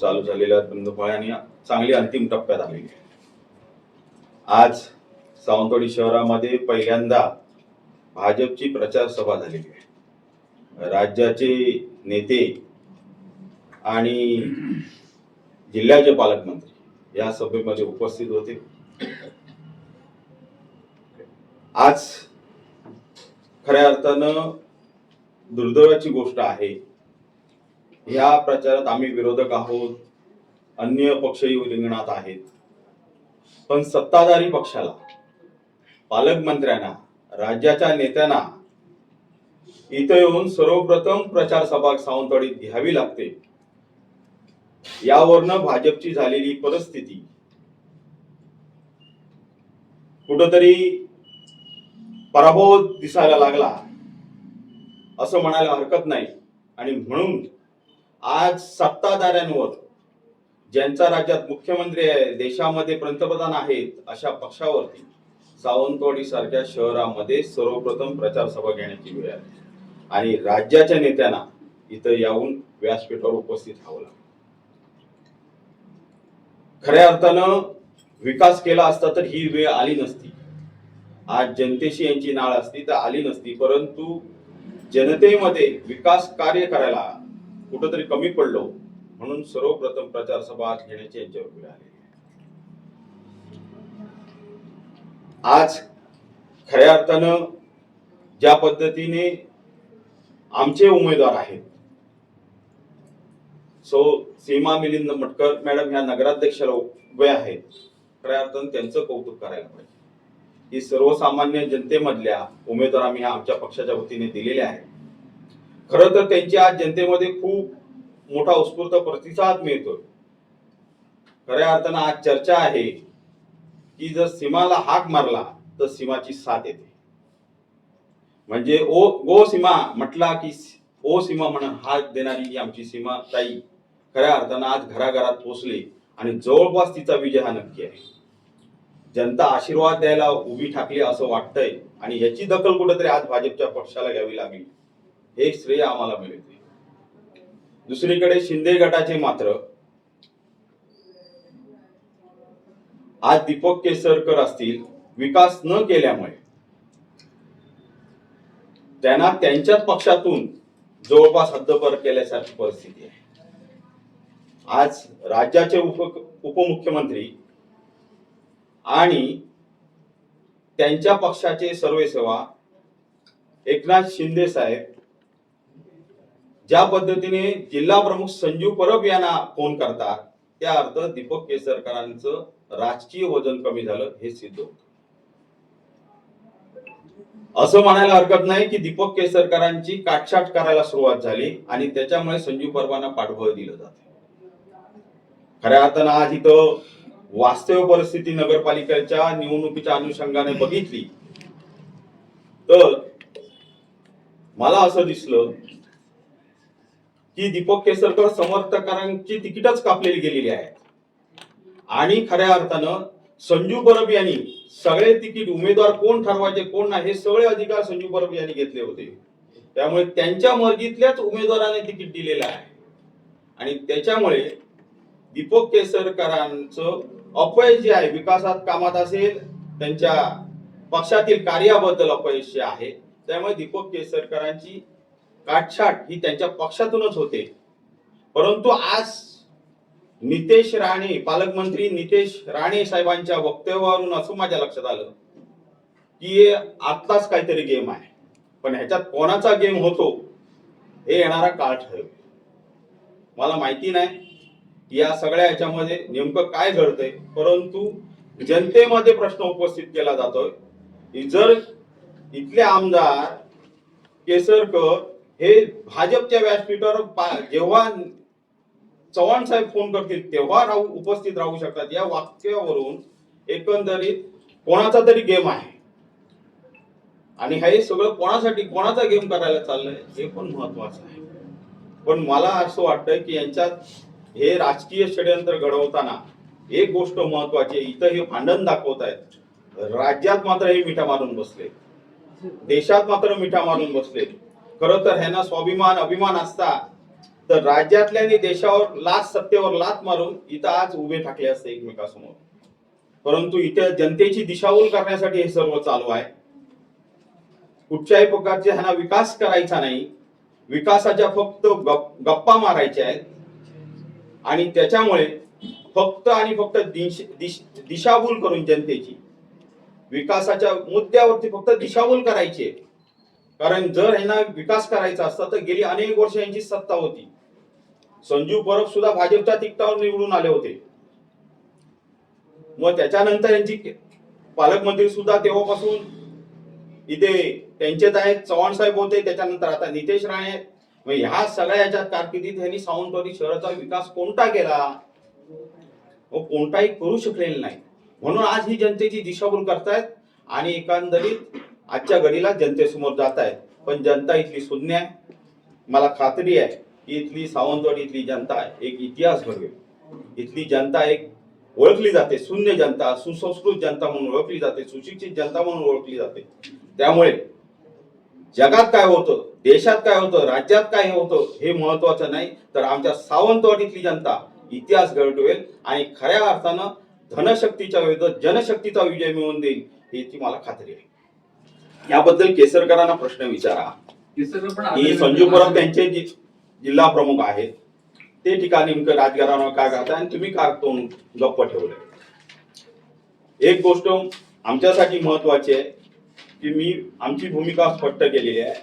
चालू झालेल्या बंदोपाय आणि चांगली अंतिम टप्प्यात आलेली आहे आज सावंतवाडी शहरामध्ये पहिल्यांदा भाजपची प्रचार सभा झालेली आहे. राज्याचे नेते आणि जिल्ह्याचे पालकमंत्री या सभेमध्ये उपस्थित होते. आज खऱ्या अर्थानं दुर्दैवाची गोष्ट आहे ह्या प्रचारात आम्ही विरोधक आहोत अन्य पक्षही रिंगणात आहेत. पण सत्ताधारी पक्षाला पालकमंत्र्यांना राज्याच्या नेत्यांना इथं येऊन सर्वप्रथम प्रचार सभा सावंतवाडीत घ्यावी लागते. यावरनं भाजपची झालेली परिस्थिती. कुठंतरी पराभव दिसायला लागला असं म्हणायला हरकत नाही. आणि म्हणून आज सत्ताधाऱ्यांवर ज्यांचा राज्यात मुख्यमंत्री आहे देशामध्ये पंतप्रधान आहेत अशा पक्षावरती सावंतवाडी सारख्या शहरामध्ये सर्वप्रथम प्रचार सभा घेण्याची वेळ आली. आणि राज्याच्या नेत्यांना इथं येऊन व्यासपीठावर उपस्थित राहावं लागलं. खऱ्या अर्थानं विकास केला असता तर ही वेळ आली नसती. आज जनतेशी यांची नाळ असती तर आली नसती परंतु जनतेमध्ये विकास कार्य करायला कुठंतरी कमी पडलो म्हणून सर्वप्रथम प्रचार सभा आज घेण्याची यांच्यावर वेळ आलेली आहे. आज खऱ्या अर्थानं ज्या पद्धतीने आमचे उमेदवार आहेत सो सीमा मिलिंद मटकर मॅडम ह्या नगराध्यक्षाला उभे आहेत खऱ्या अर्थानं त्यांचं कौतुक करायला पाहिजे ही सर्वसामान्य जनतेमधल्या उमेदवार आम्ही आमच्या पक्षाच्या वतीने दिलेल्या आहेत खरं तर त्यांची आज जनतेमध्ये खूप मोठा उत्स्फूर्त प्रतिसाद मिळतोय. खऱ्या अर्थानं आज चर्चा आहे की जर सीमाला हाक मारला तर सीमाची साथ येते. म्हणजे ओ गो सीमा म्हटला की ओ सीमा म्हणून हाक देणारी ही आमची सीमा ताई खऱ्या अर्थानं आज घराघरात पोचली आणि जवळपास तिचा विजय हा नक्की आहे. जनता आशीर्वाद द्यायला उभी ठाकली असं वाटतंय आणि याची दखल कुठेतरी आज भाजपच्या पक्षाला घ्यावी लागली. हे श्रेय आम्हाला मिळते दुसरीकडे शिंदे गटाचे मात्र आज दीपक केसरकर असतील विकास न केल्यामुळे त्यांना त्यांच्याच पक्षातून जवळपास हद्दपार केल्यासारखी परिस्थिती आहे. आज राज्याचे उप उपमुख्यमंत्री आणि त्यांच्या पक्षाचे सर्वेसेवा एकनाथ शिंदे साहेब ज्या पद्धतीने जिल्हा प्रमुख संजीव परब यांना फोन करतात त्या अर्थ दीपक केसरकरांचं राजकीय वजन कमी झालं हे सिद्ध होत. असं म्हणायला हरकत नाही की दीपक केसरकरांची काटछाट करायला सुरुवात झाली आणि त्याच्यामुळे संजीव परबांना पाठबळ दिलं जात. खऱ्या अर्थानं आज इथं वास्तव परिस्थिती नगरपालिकेच्या निवडणुकीच्या अनुषंगाने बघितली तर मला असं दिसलं की दीपक केसरकर समर्थकांची तिकीटच कापलेली गेलेली आहेत. आणि खऱ्या अर्थानं संजू परब यांनी सगळे तिकीट उमेदवार कोण ठरवायचे कोण नाही हे सगळे अधिकार संजू परब यांनी घेतले होते. त्यामुळे त्यांच्या मर्जीतल्याच उमेदवाराने तिकीट दिलेलं आहे. आणि त्याच्यामुळे दीपक केसरकरांचं अपयश जे आहे विकासात कामात असेल त्यांच्या पक्षातील कार्याबद्दल अपयश आहे त्यामुळे दीपक केसरकरांची काटछाट ही त्यांच्या पक्षातूनच होते. परंतु आज नितेश राणे पालकमंत्री नितेश राणे साहेबांच्या वक्तव्यावरून असं माझ्या लक्षात आलं की हे आत्ताच काहीतरी गेम आहे. पण ह्याच्यात कोणाचा गेम होतो हे येणारा काळ ठरेल. मला माहिती नाही की या सगळ्या ह्याच्यामध्ये नेमकं काय घडतंय परंतु जनतेमध्ये प्रश्न उपस्थित केला जातोय की जर इथले आमदार केसरकर हे भाजपच्या व्यासपीठावर जेव्हा चव्हाण साहेब फोन करतील तेव्हा राहू उपस्थित राहू शकतात. या वाक्यावरून एकंदरीत कोणाचा तरी गेम आहे. आणि हे सगळं कोणासाठी कोणाचा गेम करायला चाललंय हे पण महत्वाचं आहे. पण मला असं वाटतंय की यांच्यात हे राजकीय षडयंत्र घडवताना एक गोष्ट महत्वाची आहे. इथं हे भांडण दाखवत आहेत. राज्यात मात्र हे मिठा मारून बसले. देशात मात्र मिठा मारून बसले. खरं तर ह्यांना स्वाभिमान अभिमान असता. तर राज्यातल्या देशावर लाच सत्तेवर लात मारून इथं आज उभे ठाकले असते एकमेकासमोर. परंतु इथे जनतेची दिशाभूल करण्यासाठी हे सर्व चालू आहे. कुठच्याही प्रकारचे ह्यांना विकास करायचा नाही. विकासाच्या फक्त गप्पा मारायच्या आहेत. आणि त्याच्यामुळे फक्त आणि फक्त दिश- दिशाभूल करून जनतेची विकासाच्या मुद्द्यावरती फक्त दिशाभूल करायची आहे. कारण जर यांना विकास करायचा असता तर गेली अनेक वर्ष यांची सत्ता होती. संजू परब सुद्धा भाजपच्या तिकटावर निवडून आले होते. मग त्याच्यानंतर यांची पालकमंत्री सुद्धा तेव्हापासून इथे त्यांचेच आहेत. चव्हाण साहेब होते त्याच्यानंतर आता नितेश राणे. मग ह्या सगळ्या याच्यात कारकिर्दीत यांनी सावंतवाडी शहराचा विकास कोणता केला? व कोणताही करू शकलेला नाही. म्हणून आज ही जनतेची दिशाभूल करतायत आणि एकंदरीत आजच्या घडीला जनतेसमोर जात आहेत पण जनता इथली शून्य आहे. मला खात्री आहे की इथली सावंतवाडी इथली जनता एक इतिहास घडवेल इथली जनता एक ओळखली जाते. शून्य जनता सुसंस्कृत जनता म्हणून ओळखली जाते. सुशिक्षित जनता म्हणून ओळखली जाते. त्यामुळे जगात काय होतं देशात काय होतं राज्यात काय होतं हे महत्वाचं नाही. तर आमच्या सावंतवाडीतली जनता इतिहास घडवेल आणि खऱ्या अर्थानं धनशक्तीच्या विरुद्ध जनशक्तीचा विजय मिळवून देईल याची मला खात्री आहे. याबद्दल केसरकरांना प्रश्न विचारा. की संजू परब त्यांचे जि- जिल्हा प्रमुख आहेत. ते ठिकाण नेमकं राजकारणावर काय करताय आणि तुम्ही का तोंड गप्प ठेवलंय? एक गोष्ट आमच्यासाठी महत्वाची आहे की मी आमची भूमिका स्पष्ट केलेली आहे.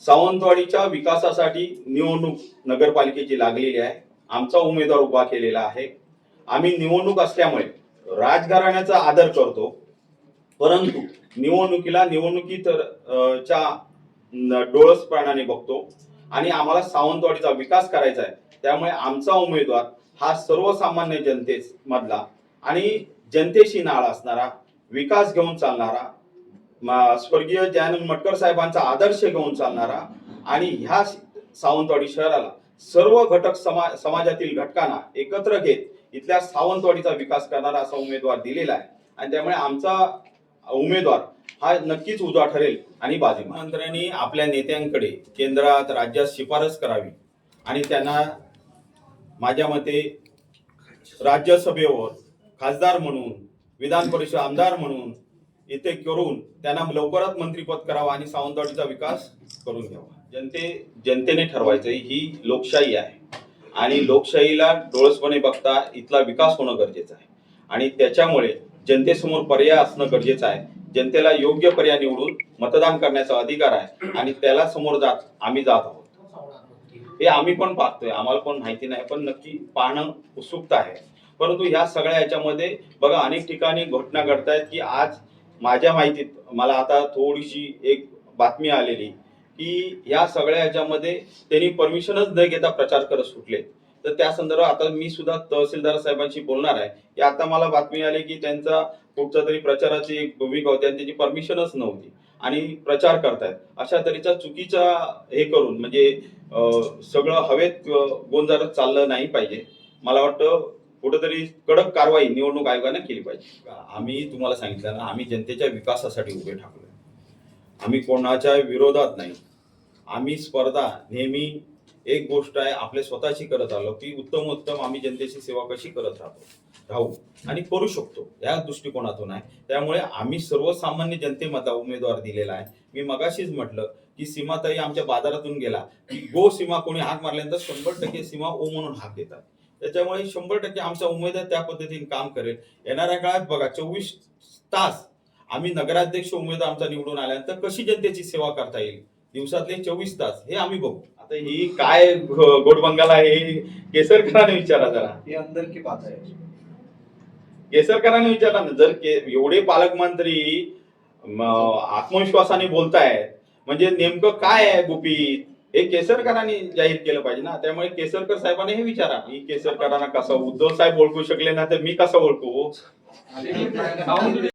सावंतवाडीच्या विकासासाठी निवडणूक नगरपालिकेची लागलेली आहे. आमचा उमेदवार उभा केलेला आहे. आम्ही निवडणूक असल्यामुळे राजघराण्याचा आदर करतो. परंतु निवडणुकीला निवडणुकीत च्या न- डोळसपणाने बघतो. आणि आम्हाला सावंतवाडीचा विकास करायचा आहे. त्यामुळे आमचा उमेदवार हा सर्वसामान्य जनते मधला आणि जनतेशी नाळ असणारा विकास घेऊन चालणारा स्वर्गीय जयानंद मटकर साहेबांचा आदर्श घेऊन चालणारा आणि ह्या सावंतवाडी शहराला सर्व घटक समा समाजातील घटकांना एकत्र घेत इथल्या सावंतवाडीचा विकास करणारा असा उमेदवार दिलेला आहे. आणि त्यामुळे आमचा उमेदवार हा नक्कीच उजवा ठरेल आणि बाजी मंत्र्यांनी आपल्या नेत्यांकडे केंद्रात राज्यात शिफारस करावी आणि त्यांना माझ्या मते राज्यसभेवर खासदार म्हणून विधान परिषद आमदार म्हणून इथे करून त्यांना लवकरात मंत्रीपद करावं आणि सावंतवाडीचा विकास करून घ्यावा. जनते जनतेने ठरवायचं ही लोकशाही आहे. आणि लोकशाहीला डोळसपणे बघता इथला विकास होणं गरजेचं आहे. आणि त्याच्यामुळे जनतेसमोर पर्याय असणं गरजेचं आहे. जनतेला योग्य पर्याय निवडून मतदान करण्याचा अधिकार आहे आणि त्याला समोर जात आम्ही जात आहोत. हे आम्ही पण पाहतोय. आम्हाला पण माहिती नाही पण नक्की पाहणं उत्सुकता आहे. परंतु ह्या सगळ्या याच्यामध्ये बघा अनेक ठिकाणी घटना घडतायत की आज माझ्या माहितीत मला आता थोडीशी एक बातमी आलेली की या सगळ्या याच्यामध्ये त्यांनी परमिशनच न घेता प्रचार करत सुटले तर त्या संदर्भात आता मी सुद्धा तहसीलदार साहेबांशी बोलणार आहे. की आता मला बातमी आली की त्यांचा कुठचा तरी प्रचाराची एक भूमिका होती आणि त्याची परमिशनच नव्हती. आणि प्रचार करतायत. अशा तऱ्हेचा चुकीचा हे करून म्हणजे सगळं हवेत अं, गोंजारत चाललं नाही पाहिजे. मला वाटतं कुठेतरी कडक कारवाई निवडणूक आयोगाने केली पाहिजे. आम्ही तुम्हाला सांगितलं ना आम्ही जनतेच्या विकासासाठी उभे ठाकलोय आम्ही कोणाच्या विरोधात नाही. आम्ही स्पर्धा नेहमी एक गोष्ट आहे आपल्या स्वतःची करत आलो की उत्तम उत्तम आम्ही जनतेची सेवा कशी करत राहतो राहू आणि करू शकतो या दृष्टिकोनातून आहे. त्यामुळे आम्ही सर्वसामान्य जनतेमधला उमेदवार दिलेला आहे. मी मगाशीच म्हटलं की सीमाताई आमच्या बाजारातून गेला की गो सीमा कोणी हाक मारल्यानंतर शंभर टक्के सीमा ओ म्हणून हाक देतात. त्याच्यामुळे शंभर टक्के आमचा उमेदवार त्या पद्धतीने काम करेल. येणाऱ्या काळात बघा चोवीस तास आम्ही नगराध्यक्ष उमेदवार आमचा निवडून आल्यानंतर कशी जनतेची सेवा करता येईल? दिवसातले चोवीस तास हे आम्ही बघू. आता ही काय गोडबंगाल आहे हे केसरकरांने विचारा जरा. हे अंदर की बात है केसरकरांनी विचारला ना जर के- एवढे पालकमंत्री आत्मविश्वासाने बोलतायत म्हणजे नेमकं काय आहे गुपित हे केसरकरांनी जाहीर केलं पाहिजे ना त्यामुळे केसरकर साहेबांनी हे विचारा. मी केसरकरांना कसं उद्धव साहेब ओळखू शकले ना तर मी कसं ओळखू?